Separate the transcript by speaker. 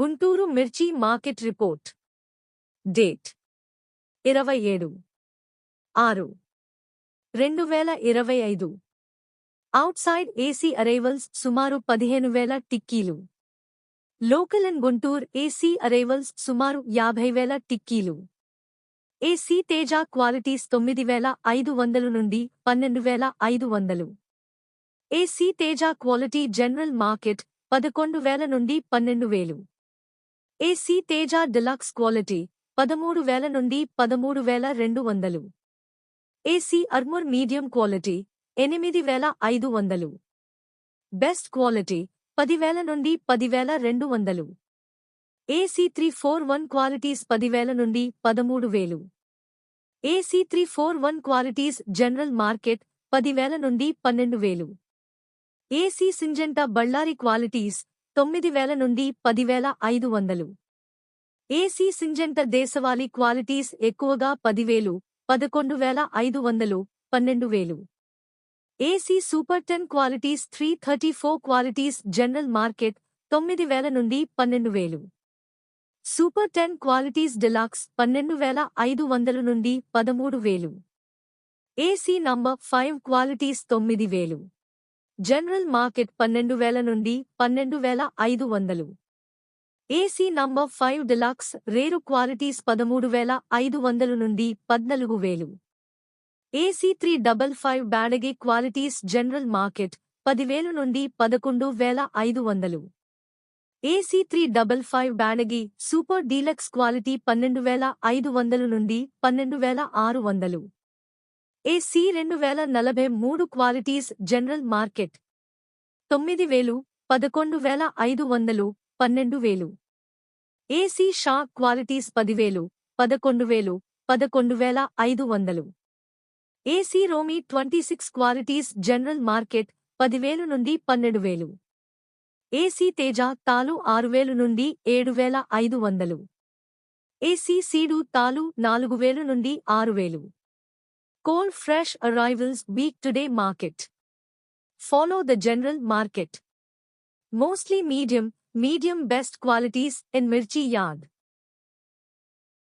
Speaker 1: గుంటూరు మిర్చి market report. Date. ఇరవై ఏడు. ఆరు. రెండు వేల ఇరవై ఐదు. అవుట్సైడ్ ఏసీ అరైవల్స్ సుమారు పదిహేను వేల టిక్కీలు. Local and Guntur AC arrivals సుమారు యాభై వేల టిక్కీలు. ఏసీ తేజ క్వాలిటీస్ తొమ్మిది వేల ఐదు వందలు నుండి పన్నెండు వేల ఐదు వందలు. AC Teja quality general market పదకొండు వేల నుండి పన్నెండు వేలు. ఏసీ తేజ డిలక్స్ క్వాలిటీ పదమూడు వేల నుండి పదమూడు వేల రెండు వందలు. ఏసీ అర్మర్ మీడియం క్వాలిటీ ఎనిమిది వేల ఐదు వందలు. బెస్ట్ క్వాలిటీ పదివేల నుండి పదివేల రెండు వందలు. AC three four one qualities పదివేల నుండి పదమూడు వేలు. AC three four one qualities general market పదివేల నుండి పన్నెండు వేలు. ఏసీ సింజెంటా బళ్ళారి క్వాలిటీస్ తొమ్మిది వేల నుండి పదివేల ఐదు వందలు. ఏసీ సింజెంట దేశవాళీ క్వాలిటీస్ ఎక్కువగా పదివేలు పదకొండు వేల ఐదు వందలు పన్నెండు వేలు AC super ten qualities three thirty four qualities general market తొమ్మిది వేల నుండి పన్నెండు వేలు సూపర్ టెన్ క్వాలిటీస్ డిలాక్స్ పన్నెండు వేల ఐదు వందలు నుండి పదమూడు వేలు ఏసీ నంబర్ ఫైవ్ క్వాలిటీస్ తొమ్మిది వేలు జనరల్ మార్కెట్ పన్నెండు వేల నుండి పన్నెండు వేల ఐదు వందలు. ఏసీ నంబర్ ఫైవ్ డిలాక్స్ రేరు క్వాలిటీస్ పదమూడు వేల ఐదు వందలు నుండి పద్నాలుగు వేలు. AC three double five Byadgi qualities general market పదివేలు నుండి పదకొండు వేల ఐదు వందలు. AC three double five Byadgi super deluxe quality పన్నెండు వేల ఐదు వందలు నుండి పన్నెండు వేల ఆరు వందలు. ఏసీ రెండు వేల నలభై మూడు క్వాలిటీస్ జనరల్ మార్కెట్ తొమ్మిది వేలు పదకొండు వేల ఐదు వందలు పన్నెండు వేలు. ఏసీ షా క్వాలిటీస్ పదివేలు పదకొండు వేలు పదకొండు వేల ఐదు వందలు. AC రోమి twenty six qualities general market పదివేలు నుండి పన్నెండు వేలు. ఏసీ తేజ తాలు ఆరు వేలు నుండి ఏడు వేల ఐదు వందలు. ఏసీ సీడు తాలు నాలుగు వేలు నుండి ఆరు వేలు. Cold fresh arrivals week today market. Follow the general market. Mostly medium, medium best qualities in Mirchi Yard.